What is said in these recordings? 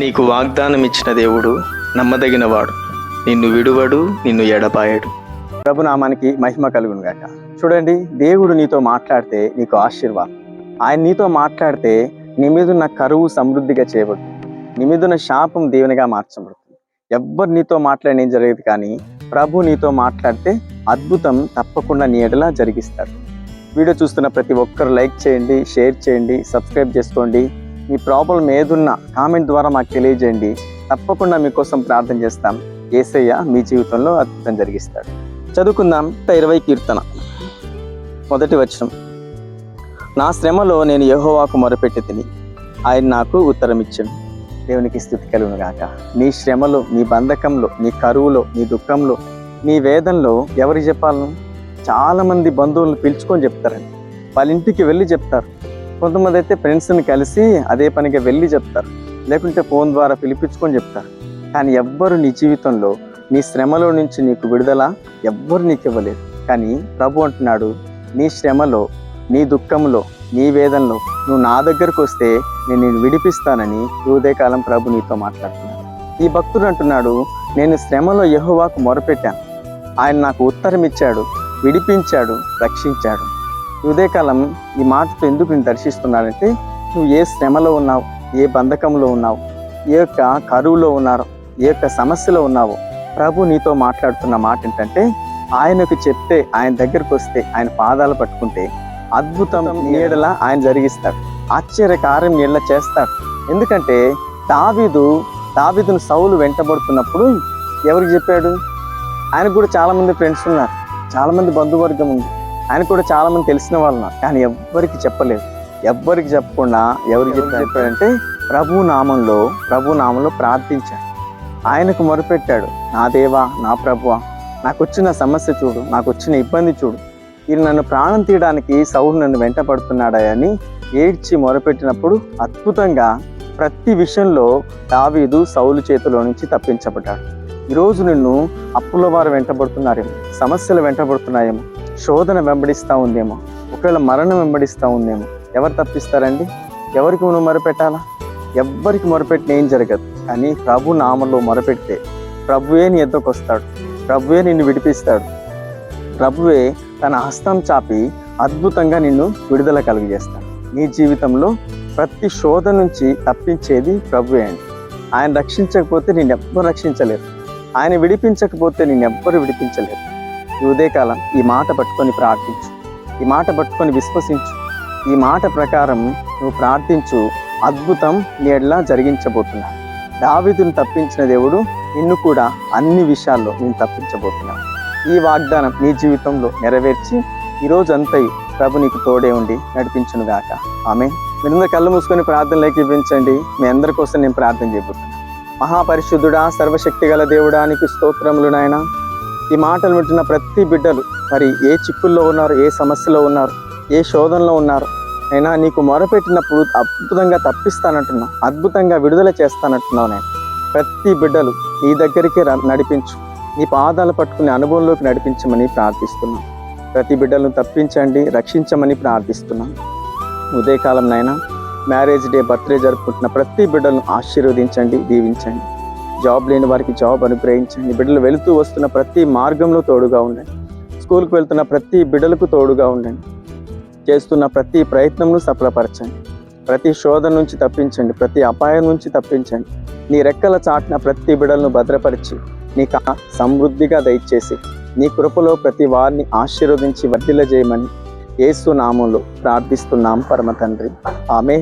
నీకు వాగ్దానం ఇచ్చిన దేవుడు నమ్మదగినవాడు. నిన్ను విడువడు నిన్ను ఎడపాయడు ప్రభునామానికి మహిమ కలుగును గాక. చూడండి దేవుడు నీతో మాట్లాడితే నీకు ఆశీర్వాదం. ఆయన నీతో మాట్లాడితే నీ మీదున్న కరువు సమృద్ధిగా చేయబడుతుంది. నీ మీదున్న శాపం దేవునిగా మార్చబడుతుంది. ఎవ్వరు నీతో మాట్లాడిన ఏం జరగదు కానీ ప్రభు నీతో మాట్లాడితే అద్భుతం తప్పకుండా నీ ఎడలా జరిగిస్తాడు. వీడియో చూస్తున్న ప్రతి ఒక్కరు లైక్ చేయండి షేర్ చేయండి సబ్స్క్రైబ్ చేసుకోండి. మీ ప్రాబ్లం ఏదున్నా కామెంట్ ద్వారా మాకు తెలియజేయండి. తప్పకుండా మీకోసం ప్రార్థన చేస్తాం. ఏసయ్య మీ జీవితంలో అద్భుతం జరిగిస్తాడు. చదువుకుందాం. ఇరవై కీర్తన. మొదటి వచనం. నా శ్రమలో నేను యహోవాకు మొరపెట్టి తిని ఆయన నాకు ఉత్తరం ఇచ్చాను దేవునికి స్థుతి కలుగును గాక నీ శ్రమలో నీ బంధకంలో నీ కరువులో నీ దుఃఖంలో నీ వేదంలో ఎవరికి చెప్పాలను? చాలామంది బంధువులను పిలుచుకొని చెప్తారండి వాళ్ళ ఇంటికి వెళ్ళి చెప్తారు. కొంతమంది అయితే ఫ్రెండ్స్ని కలిసి అదే పనిగా వెళ్ళి చెప్తారు. లేకుంటే ఫోన్ ద్వారా పిలిపించుకొని చెప్తారు. కానీ ఎవ్వరు నీ జీవితంలో నీ శ్రమలో నుంచి నీకు విడుదల ఎవ్వరు నీకు ఇవ్వలేదు. కానీ ప్రభు అంటున్నాడు నీ శ్రమలో నీ దుఃఖంలో నీ వేదనలో నువ్వు నా దగ్గరకు వస్తే నేను నేను విడిపిస్తానని హృదయకాలం ఉదయకాలం ప్రభు నీతో మాట్లాడుతున్నాడు. ఈ భక్తుడు అంటున్నాడు నేను శ్రమలో యెహోవాకు మొరపెట్టాను. ఆయన నాకు ఉత్తరం ఇచ్చాడు విడిపించాడు రక్షించాడు. ఉదయకాలం ఈ మాటతో ఎందుకు నేను దర్శిస్తున్నానంటే నువ్వు ఏ శ్రమలో ఉన్నావు ఏ బంధకంలో ఉన్నావు ఏ యొక్క కరువులో ఉన్నారు ఏ యొక్క సమస్యలో ఉన్నావు? ప్రభు నీతో మాట్లాడుతున్న మాట ఏంటంటే ఆయనకు చెప్తే ఆయన దగ్గరకు వస్తే ఆయన పాదాలు పట్టుకుంటే అద్భుతం నీడల ఆయన జరిగిస్తాడు. ఆశ్చర్యకార్యం నీళ్ళ చేస్తాడు. ఎందుకంటే దావీదు దావీదును సౌలు వెంటబడుతున్నప్పుడు ఎవరికి చెప్పాడు? ఆయనకు కూడా చాలామంది ఫ్రెండ్స్ ఉన్నారు. చాలామంది బంధువర్గం ఉంది. ఆయన కూడా చాలా మంది తెలిసిన వాళ్ళు ఉన్నారు కానీ ఎవ్వరికి చెప్పలేదు. ఎవ్వరికి చెప్పకుండా ఎవరికి చెప్పి చెప్పాడంటే ప్రభు నామంలో ప్రభు నామంలో ప్రార్థించాడు. ఆయనకు మొరపెట్టాడు. నా దేవా నా ప్రభువా నాకు వచ్చిన సమస్య చూడు నాకు వచ్చిన ఇబ్బంది చూడు. ఈయన నన్ను ప్రాణం తీయడానికి సౌలు నన్ను వెంట పడుతున్నాడని ఏడ్చి మొరపెట్టినప్పుడు అద్భుతంగా ప్రతి విషయంలో దావీదు సౌలు చేతిలో నుంచి తప్పించబడ్డాడు. ఈరోజు నిన్ను అప్పుల వారు వెంటబడుతున్నారేమో సమస్యలు వెంటబడుతున్నాయేమో శోధన వెంబడిస్తూ ఉందేమో. ఒకవేళ మరణం వెంబడిస్తూ ఉందేమో. ఎవరు తప్పిస్తారండి? ఎవరికి నువ్వు మొరపెట్టాలా? ఎవ్వరికి మొరపెట్టిన ఏం జరగదు. కానీ ప్రభు నామంలో మొరపెడితే ప్రభువే నీ ఎద్దకు వస్తాడు. ప్రభువే నిన్ను విడిపిస్తాడు. ప్రభువే తన హస్తం చాపి అద్భుతంగా నిన్ను విడుదల కలుగజేస్తాడు. నీ జీవితంలో ప్రతి శోధ నుంచి తప్పించేది ప్రభువే అండి. ఆయన రక్షించకపోతే నేను ఎవ్వరు రక్షించలేరు. ఆయన విడిపించకపోతే నేను ఎవ్వరు విడిపించలేరు. ఈ ఉదయకాలం ఈ మాట పట్టుకొని ప్రార్థించు. ఈ మాట పట్టుకొని విశ్వసించు. ఈ మాట ప్రకారం నువ్వు ప్రార్థించు. అద్భుతం నీడలా జరిగించబోతున్నా దావిదును తప్పించిన దేవుడు నిన్ను కూడా అన్ని విషయాల్లో నేను తప్పించబోతున్నాను. ఈ వాగ్దానం నీ జీవితంలో నెరవేర్చి ఈ రోజు ప్రభు నీకు తోడే ఉండి నడిపించును గాక. ఆమె మీరందరూ కళ్ళు మూసుకొని ప్రార్థనలోకి ఇవ్వించండి మీ అందరి కోసం నేను ప్రార్థన చేయబోతున్నాను మహాపరిశుద్ధుడా సర్వశక్తి గల దేవుడా నీకు స్తోత్రములు నాయన. ఈ మాటలు వింటున్న ప్రతి బిడ్డలు మరి ఏ చిక్కుల్లో ఉన్నారు ఏ సమస్యలో ఉన్నారు ఏ శోధనలో ఉన్నారు అయినా నీకు మొరపెట్టినప్పుడు అద్భుతంగా తప్పిస్తానంటున్నావు అద్భుతంగా విడుదల చేస్తానంటున్నావు నేను. ప్రతి బిడ్డలు నీ దగ్గరికి ర- నడిపించు. నీ పాదాలు పట్టుకునే అనుభవంలోకి నడిపించమని ప్రార్థిస్తున్నాను ప్రతి బిడ్డలను తప్పించండి రక్షించమని ప్రార్థిస్తున్నాను ఉదయకాలం నైనా మ్యారేజ్ డే బర్త్డే జరుపుకుంటున్న ప్రతి బిడ్డలను ఆశీర్వదించండి దీవించండి. జాబ్ లేని వారికి జాబ్ అనుగ్రహించండి బిడ్డలు వెళుతూ వస్తున్న ప్రతి మార్గంలో తోడుగా ఉండండి. స్కూల్కి వెళ్తున్న ప్రతి బిడ్డలకు తోడుగా ఉండండి. చేస్తున్న ప్రతి ప్రయత్నంను సఫలపరచండి. ప్రతి శోధన నుంచి తప్పించండి. ప్రతి అపాయం నుంచి తప్పించండి. నీ రెక్కల చాటున ప్రతి బిడలను భద్రపరిచి నీకు సమృద్ధిగా దయచేసి నీ కృపలో ప్రతి వారిని ఆశీర్వదించి వర్ధిల్ల చేయమని ఏసు నామంలో ప్రార్థిస్తున్నాం పరమ తండ్రి. ఆమె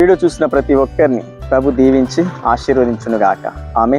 వీడియో చూసిన ప్రతి ఒక్కరిని ప్రభు దీవించి ఆశీర్వదించునుగాక. ఆమె